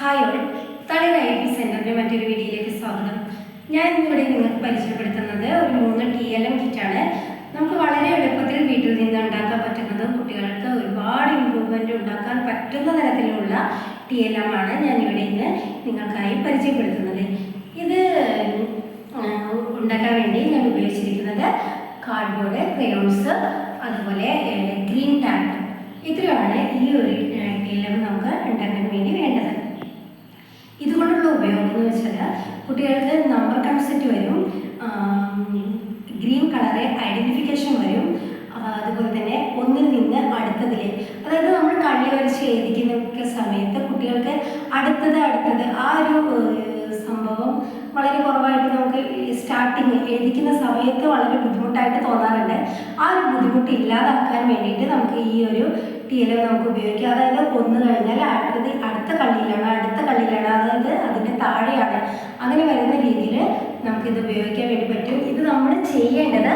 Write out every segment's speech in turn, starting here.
Hi all Thalir I T സെന്ററിന്റെ മറ്റൊരു വീഡിയോയിലേക്ക് സ്വാഗതം. ഞാൻ ഇന്നിവിടെ നിങ്ങൾക്ക് പരിചയപ്പെടുത്തുന്നത് ഒരു മൂന്ന് ടി എൽ എം കിറ്റാണ് നമുക്ക് വളരെ എളുപ്പത്തിൽ വീട്ടിൽ നിന്ന് ഉണ്ടാക്കാൻ പറ്റുന്നത് കുട്ടികൾക്ക് ഒരുപാട് ഇമ്പ്രൂവ്മെന്റ് ഉണ്ടാക്കാൻ പറ്റുന്ന തരത്തിലുള്ള ടി എൽ എം ആണ് ഞാനിവിടെ ഇന്ന് നിങ്ങൾക്കായി പരിചയപ്പെടുത്തുന്നത്. ഇത് ഉണ്ടാക്കാൻ വേണ്ടി ഞാൻ ഉപയോഗിച്ചിരിക്കുന്നത് കാർഡ്ബോർഡ് ക്രയോൺസ് അതുപോലെ ഗ്രീൻ ടാപ്പ് ഇത്രയാണ് ഈ ഒരു ടി എൽ എം നമുക്ക് ഉണ്ടാക്കാൻ വേണ്ടി വേണ്ടത്. ഇതുകൊണ്ടുള്ള ഉപയോഗം എന്ന് വെച്ചാൽ കുട്ടികൾക്ക് നമ്പർ കൺസെപ്റ്റ് വരും ഗ്രീൻ കളറ് ഐഡന്റിഫിക്കേഷൻ വരും അതുപോലെ തന്നെ ഒന്നിൽ നിന്ന് അടുത്തതിലേ. അതായത് നമ്മൾ കള്ളി വരച്ച് എഴുതിക്കുന്ന സമയത്ത് കുട്ടികൾക്ക് അടുത്തത് അടുത്തത് ആ ഒരു സംഭവം വളരെ കുറവായിട്ട് നമുക്ക് സ്റ്റാർട്ടിങ് എഴുതിക്കുന്ന സമയത്ത് വളരെ ബുദ്ധിമുട്ടായിട്ട് തോന്നാറുണ്ട്. ആ ഒരു ബുദ്ധിമുട്ട് ഇല്ലാതാക്കാൻ വേണ്ടിയിട്ട് നമുക്ക് ഈ ഒരു ടീലം നമുക്ക് ഉപയോഗിക്കാം. അതായത് കൊന്നു കഴിഞ്ഞാൽ അടുത്തത് അടുത്ത കള്ളിയിലാണ് അടുത്ത കള്ളിയിലാണ് അതായത് അതിന്റെ താഴെയാണ്. അങ്ങനെ വരുന്ന രീതിയിൽ നമുക്കിത് ഉപയോഗിക്കാൻ വേണ്ടി പറ്റും. ഇത് നമ്മൾ ചെയ്യേണ്ടത്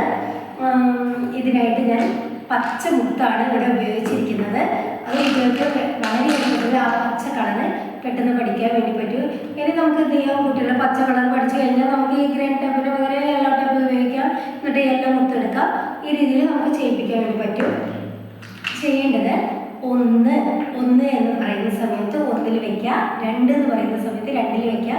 ഇതിനായിട്ട് ഞാൻ പച്ച മുത്താണ് ഇവിടെ ഉപയോഗിച്ചിരിക്കുന്നത്. അത് ഉപയോഗിക്കാൻ വളരെ എളുപ്പത്തിൽ ആ പച്ച കളറ് പെട്ടെന്ന് പഠിക്കാൻ വേണ്ടി പറ്റും. നമുക്ക് എന്ത് ചെയ്യാം? കുട്ടികളെ പച്ച കളർ പഠിച്ചു കഴിഞ്ഞാൽ നമുക്ക് ഈ ഗ്രീൻ ടേപ്പിന് പകരം യെല്ലോ ടേപ്പ് ഉപയോഗിക്കാം. എന്നിട്ട് യെല്ലോ മുത്തെടുക്കാം ഈ രീതിയിൽ നമുക്ക് ചെയ്യിപ്പിക്കാൻ വേണ്ടി പറ്റും. ചെയ്യേണ്ടത് ഒന്ന് ഒന്ന് എന്ന് പറയുന്ന സമയത്ത് ഒന്നിൽ വെക്കുക രണ്ട് എന്ന് പറയുന്ന സമയത്ത് രണ്ടിൽ വെക്കുക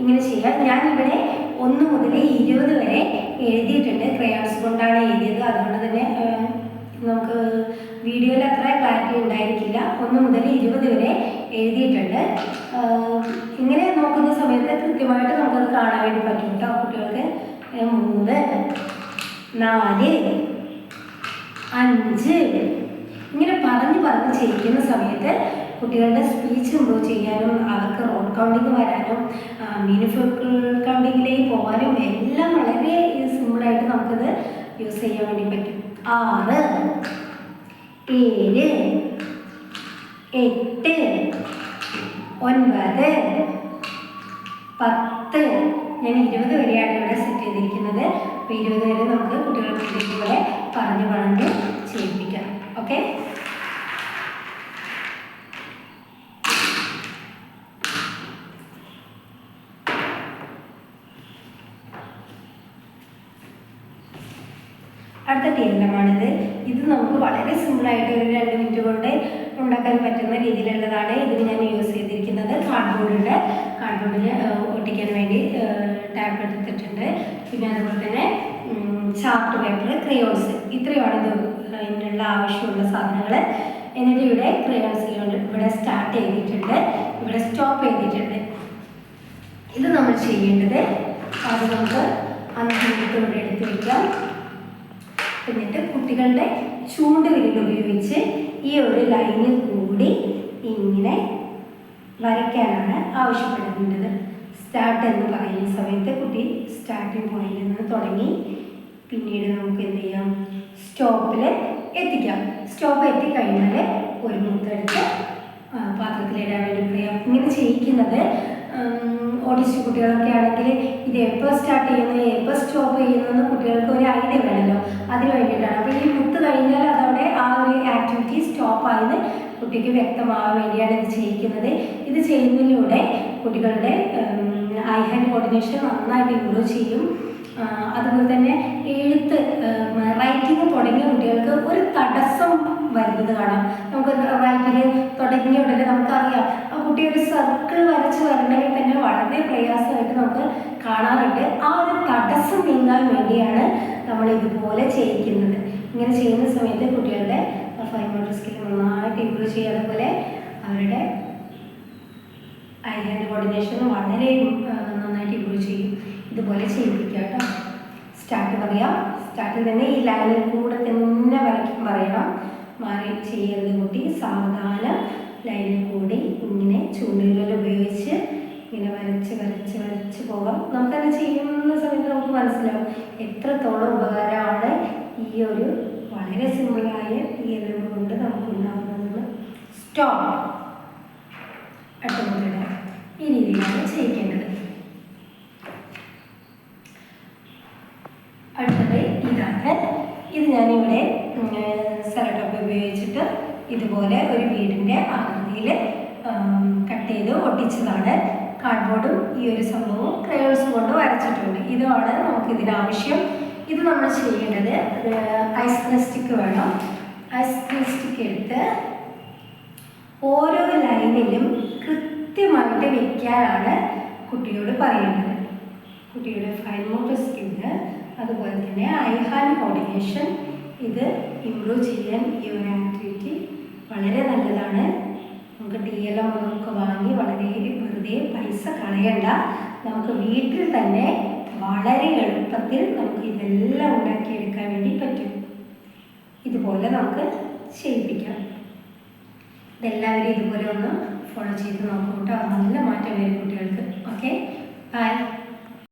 ഇങ്ങനെ ചെയ്യാം ഞാൻ ഇവിടെ ഒന്ന് മുതൽ ഇരുപത് വരെ എഴുതിയിട്ടുണ്ട്. ക്രയോൺസ് കൊണ്ടാണ് എഴുതിയത്. അതുകൊണ്ട് തന്നെ നമുക്ക് വീഡിയോയിൽ അത്ര ക്ലാരിറ്റി ഉണ്ടായിരിക്കില്ല. ഒന്ന് മുതൽ ഇരുപത് വരെ എഴുതിയിട്ടുണ്ട്. ഇങ്ങനെ നോക്കുന്ന സമയത്ത് കൃത്യമായിട്ട് നമുക്കത് കാണാൻ വേണ്ടി പറ്റും കേട്ടോ കുട്ടികൾക്ക്. മൂന്ന് നാല് അഞ്ച്. ഇങ്ങനെ പറഞ്ഞ് പറഞ്ഞ് ചെയ്യിക്കുന്ന സമയത്ത് കുട്ടികളുടെ സ്പീച്ച് ഇമ്പ്രൂവ് ചെയ്യാനും അവർക്ക് റോഡ് കൗണ്ടിങ് വരാനും മീനിഫുൾ കൗണ്ടിങ്ങിലേക്ക് പോകാനും എല്ലാം വളരെ സിമ്പിളായിട്ട് നമുക്കത് യൂസ് ചെയ്യാൻ വേണ്ടി പറ്റും. ആറ് ഏഴ് എട്ട് ഒൻപത് പത്ത്. ഞാൻ ഇരുപത് വരെയാണ് ഇവിടെ സെറ്റ് ചെയ്തിരിക്കുന്നത്. അപ്പോൾ ഇരുപത് വരെ നമുക്ക് കുട്ടികളെ കുട്ടികളെ പറഞ്ഞ് പറഞ്ഞ് ചെയ്യിപ്പിക്കാം. ഓക്കെ അടുത്ത ടീലമാണിത് ഇത് നമുക്ക് വളരെ സിമ്പിളായിട്ട് ഒരു രണ്ട് മിനിറ്റ് കൊണ്ട് ഉണ്ടാക്കാൻ പറ്റുന്ന രീതിയിലുള്ളതാണ് ഇതിന് ഞാൻ യൂസ് ചെയ്തിരിക്കുന്നത്. കാർഡ്ബോർഡിന്റെ കാർഡ്ബോർഡിൽ ഒട്ടിക്കാൻ വേണ്ടി ടാപ്പ് എടുത്തിട്ടുണ്ട്. പിന്നെ അതുപോലെ തന്നെ ചാർട്ട് പേപ്പർ ക്രയോൺസ് ഇത്രയുമാണ് ഇത് ഇതിനുള്ള ആവശ്യമുള്ള സാധനങ്ങൾ എന്നിട്ട് ഇവിടെ ക്രയോൺസിൽ ഇവിടെ സ്റ്റാർട്ട് ചെയ്തിട്ടുണ്ട്. ഇവിടെ സ്റ്റോപ്പ് ചെയ്തിട്ടുണ്ട്. ഇത് നമ്മൾ ചെയ്യേണ്ടത് അത് നമുക്ക് അഞ്ച് മിനിറ്റ് ഇവിടെ എടുത്ത് വയ്ക്കാം എന്നിട്ട് കുട്ടികളുടെ ചൂണ്ടുവിരൽ ഉപയോഗിച്ച് ഈ ഒരു ലൈനിൽ കൂടി ഇങ്ങനെ വരയ്ക്കാനാണ് ആവശ്യപ്പെടുന്നത്. സ്റ്റാർട്ട് എന്ന് പറയുന്ന സമയത്ത് കുട്ടി സ്റ്റാർട്ടിംഗ് പോയിന്റിൽ നിന്ന് തുടങ്ങി. പിന്നീട് നമുക്ക് എന്ത് ചെയ്യാം? സ്റ്റോപ്പിൽ എത്തിക്കാം. സ്റ്റോപ്പ് എത്തിക്കഴിഞ്ഞാൽ ഒരു മുത്തെടുത്ത് പാത്രത്തിലിടാൻ വേണ്ടി പറയാം. ഇങ്ങനെ ചെയ്യിക്കുന്നത് ഓട്ടിസ്റ്റ് കുട്ടികളൊക്കെ ആണെങ്കിൽ ഇത് എപ്പോൾ സ്റ്റാർട്ട് ചെയ്യുന്നു എപ്പോൾ സ്റ്റോപ്പ് ചെയ്യുന്നു കുട്ടികൾക്ക് ഒരു ഐഡിയ വേണമല്ലോ. അതിന് വേണ്ടിയിട്ടാണ്. അപ്പോൾ ഈ മുത്ത് കഴിഞ്ഞാൽ അതവിടെ ആ ഒരു ആക്ടിവിറ്റി സ്റ്റോപ്പായെന്ന് കുട്ടിക്ക് വ്യക്തമാവാൻ വേണ്ടിയാണ് ഇത് ചെയ്യിക്കുന്നത്. ഇത് ചെയ്യുന്നതിലൂടെ കുട്ടികളുടെ ഐ ഹാൻഡ് കോർഡിനേഷൻ നന്നായിട്ട് ഇമ്പ്രൂവ് ചെയ്യും. അതുപോലെ തന്നെ എഴുത്ത് റൈറ്റിംഗ് തുടങ്ങിയ കുട്ടികൾക്ക് ഒരു തടസ്സം വരുന്നത് കാണാം. നമുക്ക് റൈറ്റിംഗ് തുടങ്ങിയ ഉടനെ നമുക്കറിയാം. ആ കുട്ടി ഒരു സർക്കിൾ വരച്ച് വരണമെങ്കിൽ തന്നെ വളരെ പ്രയാസമായിട്ട് നമുക്ക് കാണാറുണ്ട്. ആ ഒരു തടസ്സം നീങ്ങാൻ വേണ്ടിയാണ് നമ്മൾ ഇതുപോലെ ചെയ്യിക്കുന്നത്. ഇങ്ങനെ ചെയ്യുന്ന സമയത്ത് കുട്ടികളുടെ ഫൈൻ മോട്ടർ സ്കിൽ നന്നായിട്ട് ഇമ്പ്രൂവ് ചെയ്യുക. അതുപോലെ അവരുടെ ഐ ഹാൻഡ് കോർഡിനേഷൻ വളരെ ആ, നന്നായിട്ട് ഇമ്പ്രൂവ് ചെയ്യും ഇതുപോലെ ചെയ്യിപ്പിക്കുക കേട്ടോ സ്റ്റാർട്ട് പറയാം സ്റ്റാർട്ടിൽ തന്നെ ഈ ലൈനിൽ കൂടെ തന്നെ വരയ്ക്കും പറയണം മാറി ചെയ്യരുത് കൂട്ടി. സാവധാനം ലൈനിൽ കൂടി ഇങ്ങനെ ചൂണ്ടുകൾ ഉപയോഗിച്ച് ഇങ്ങനെ വരച്ച് വരച്ച് വരച്ച് പോകാം. നമുക്കത് ചെയ്യുന്ന സമയത്ത് നമുക്ക് മനസ്സിലാവും എത്രത്തോളം ഉപകാരമാണ് ഈ ഒരു വളരെ സിമ്പിളായ ഈ എഴുതുകൊണ്ട് കൊണ്ട് നമുക്ക് ഉണ്ടാകുന്നതെന്ന്. സ്റ്റോപ്പ് അടുത്ത ഈ രീതിയിലാണ് ചെയ്യിക്കേണ്ടത് അടുത്തത് ഇതാണ് ഇത് ഞാനിവിടെ ഇതുപോലെ ഒരു വീടിന്റെ ആകൃതിയിൽ കട്ട് ചെയ്ത് ഒട്ടിച്ചതാണ്. കാർഡ്ബോർഡും ഈ ഒരു സംഭവവും ക്രയോൺസും കൊണ്ട് വരച്ചിട്ടുണ്ട്. ഇതാണ് നമുക്ക് ഇതിനാവശ്യം ഇത് നമ്മൾ ചെയ്യേണ്ടത് ഐസ്ക്രീം സ്റ്റിക്ക് വേണം. ഐസ്ക്രീം സ്റ്റിക്ക് എടുത്ത് ഓരോ ലൈനിലും കൃത്യമായിട്ട് വയ്ക്കാനാണ് കുട്ടിയോട് പറയേണ്ടത്. കുട്ടിയുടെ ഫൈൻ മോട്ടർ സ്കില്ല് അതുപോലെ തന്നെ ഐ ഹാൻഡ് കോർഡിനേഷൻ ഇത് ഇമ്പ്രൂവ് ചെയ്യാൻ ഈ ഒരു ആക്ടിവിറ്റി വളരെ നല്ലതാണ്. നമുക്ക് ടി എൽ ഒക്കെ വാങ്ങി വളരെ വെറുതെ പൈസ കളയണ്ട. നമുക്ക് വീട്ടിൽ തന്നെ വളരെ എളുപ്പത്തിൽ നമുക്ക് ഇതെല്ലാം ഉണ്ടാക്കിയെടുക്കാൻ വേണ്ടി പറ്റും. ഇതുപോലെ നമുക്ക് ചെയ്യിപ്പിക്കാം. ഇതെല്ലാവരും ഇതുപോലെ ഒന്ന് ഫോളോ ചെയ്ത് നോക്കൂ കേട്ടോ. നല്ല മാറ്റം വരും കുട്ടികൾക്ക്. Okay bye